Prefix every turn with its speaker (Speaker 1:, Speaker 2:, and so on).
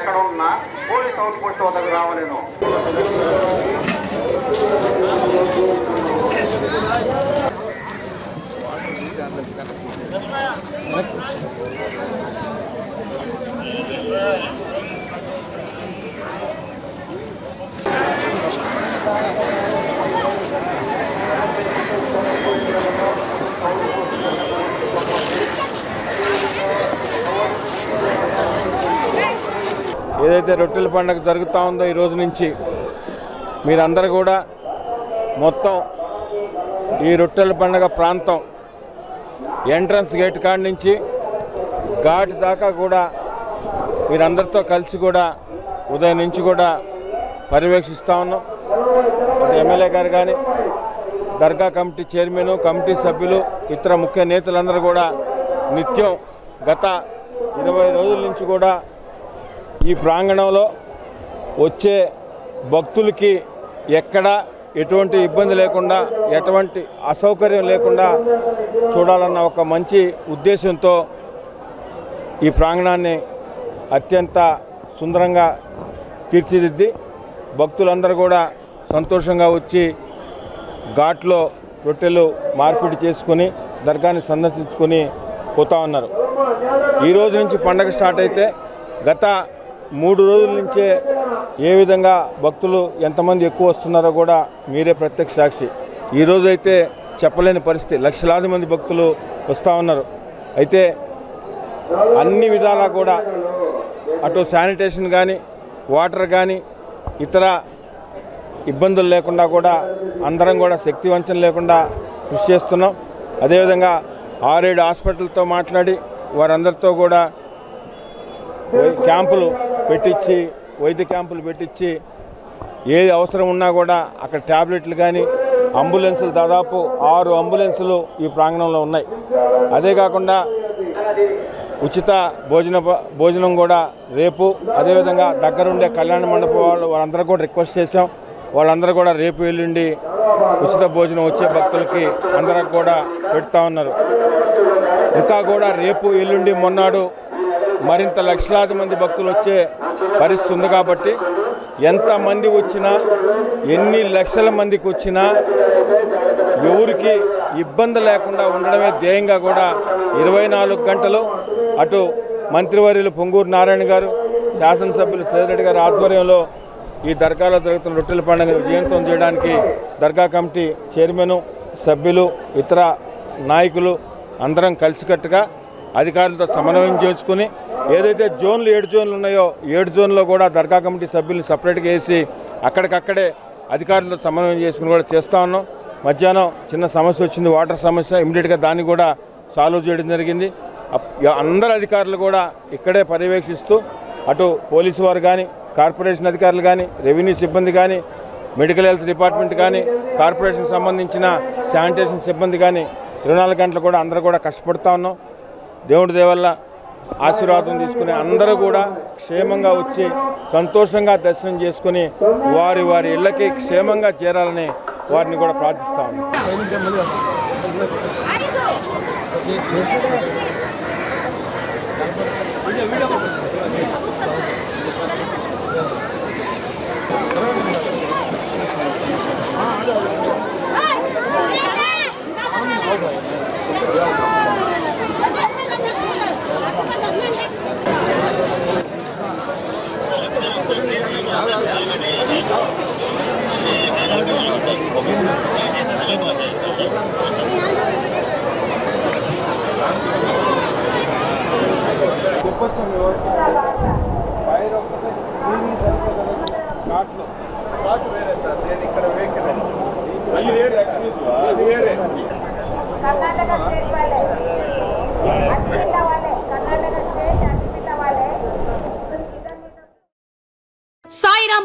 Speaker 1: ఎక్కడ ఉన్నా police out post వద్దకు రావలేను.
Speaker 2: ఏదైతే రొట్టెల పండుగ జరుగుతూ ఉందో ఈ రోజు నుంచి మీరందరూ కూడా మొత్తం ఈ రొట్టెల పండుగ ప్రాంతం ఎంట్రన్స్ గేట్ కాడ నుంచి ఘాట్ దాకా కూడా మీరందరితో కలిసి కూడా ఉదయం నుంచి కూడా పర్యవేక్షిస్తూ ఉన్నాం. ఎమ్మెల్యే గారు కానీ దర్గా కమిటీ చైర్మన్ కమిటీ సభ్యులు ఇతర ముఖ్య నేతలందరూ కూడా నిత్యం గత ఇరవై రోజుల నుంచి కూడా ఈ ప్రాంగణంలో వచ్చే భక్తులకి ఎక్కడ ఎటువంటి ఇబ్బంది లేకుండా ఎటువంటి అసౌకర్యం లేకుండా చూడాలన్న ఒక మంచి ఉద్దేశంతో ఈ ప్రాంగణాన్ని అత్యంత సుందరంగా తీర్చిదిద్ది భక్తులందరూ కూడా సంతోషంగా వచ్చి ఘాట్లో రొట్టెలు మార్పిడి చేసుకుని దర్గాని సందర్శించుకొని పోతా ఉన్నారు. ఈరోజు నుంచి పండగ స్టార్ట్ అయితే గత మూడు రోజుల నుంచే ఏ విధంగా భక్తులు ఎంతమంది ఎక్కువ వస్తున్నారో కూడా మీరే ప్రత్యక్ష సాక్షి. ఈరోజు అయితే చెప్పలేని పరిస్థితి. లక్షలాది మంది భక్తులు వస్తూ ఉన్నారు. అయితే అన్ని విధాలా కూడా అటు శానిటేషన్ కానీ వాటర్ కానీ ఇతర ఇబ్బందులు లేకుండా కూడా అందరం కూడా శక్తి వంచన లేకుండా కృషి చేస్తున్నాం. అదేవిధంగా ఆరేడు హాస్పిటల్తో మాట్లాడి వారందరితో కూడా క్యాంపులు పెట్టించి వైద్య క్యాంపులు పెట్టించి ఏది అవసరం ఉన్నా కూడా అక్కడ ట్యాబ్లెట్లు కానీ అంబులెన్సులు దాదాపు ఆరు అంబులెన్సులు ఈ ప్రాంగణంలో ఉన్నాయి. అదే కాకుండా ఉచిత భోజన భోజనం కూడా రేపు అదేవిధంగా దగ్గరుండే కళ్యాణ మండపం వాళ్ళు వాళ్ళందరూ కూడా రిక్వెస్ట్ చేశాం. వాళ్ళందరూ కూడా రేపు ఎల్లుండి ఉచిత భోజనం వచ్చే భక్తులకి అందరికి కూడా పెడతా ఉన్నారు. ఇంకా కూడా రేపు ఎల్లుండి మొన్నాడు మరింత లక్షలాది మంది భక్తులు వచ్చే పరిస్థితి ఉంది కాబట్టి ఎంతమంది వచ్చినా ఎన్ని లక్షల మందికి వచ్చినా ఎవరికి ఇబ్బంది లేకుండా ఉండడమే ధ్యేయంగా కూడా ఇరవై నాలుగు గంటలు అటు మంత్రివర్యులు పొంగూరు నారాయణ గారు శాసనసభ్యులు సేదరెడ్డి గారి ఆధ్వర్యంలో ఈ దర్గాలో జరుగుతున్న రొట్టెల పండుగను విజయంతం చేయడానికి దర్గా కమిటీ చైర్మను సభ్యులు ఇతర నాయకులు అందరం కలిసికట్టుగా అధికారులతో సమన్వయం చేసుకుని ఏదైతే జోన్లు ఏడు జోన్లు ఉన్నాయో ఏడు జోన్లో కూడా దర్గా కమిటీ సభ్యుల్ని సపరేట్గా వేసి అక్కడికక్కడే అధికారులతో సమన్వయం చేసుకుని కూడా చేస్తూ ఉన్నాం. మధ్యాహ్నం చిన్న సమస్య వచ్చింది వాటర్ సమస్య ఇమీడియట్గా దాన్ని కూడా సాల్వ్ చేయడం జరిగింది. అందరు అధికారులు కూడా ఇక్కడే పర్యవేక్షిస్తూ అటు పోలీసు వారు కానీ కార్పొరేషన్ అధికారులు కానీ రెవెన్యూ సిబ్బంది కానీ మెడికల్ హెల్త్ డిపార్ట్మెంట్ కానీ కార్పొరేషన్ సంబంధించిన శానిటేషన్ సిబ్బంది కానీ ఇరవై నాలుగు గంటలు కూడా అందరూ కూడా కష్టపడుతూ ఉన్నాం. దేవుడి దేవల్ల ఆశీర్వాదం తీసుకుని అందరూ కూడా క్షేమంగా వచ్చి సంతోషంగా దర్శనం చేసుకుని వారి వారి ఇళ్ళకి క్షేమంగా చేరాలని వారిని కూడా ప్రార్థిస్తాము చెప్పచ్చు మీ వైర్ ఒక్కటే టీవీ సరిపోతుంది కాట్లో కాట్ వేరే సార్ నేను ఇక్కడ వేకెళ్ళాను అది వేరే
Speaker 3: Karnataka
Speaker 4: state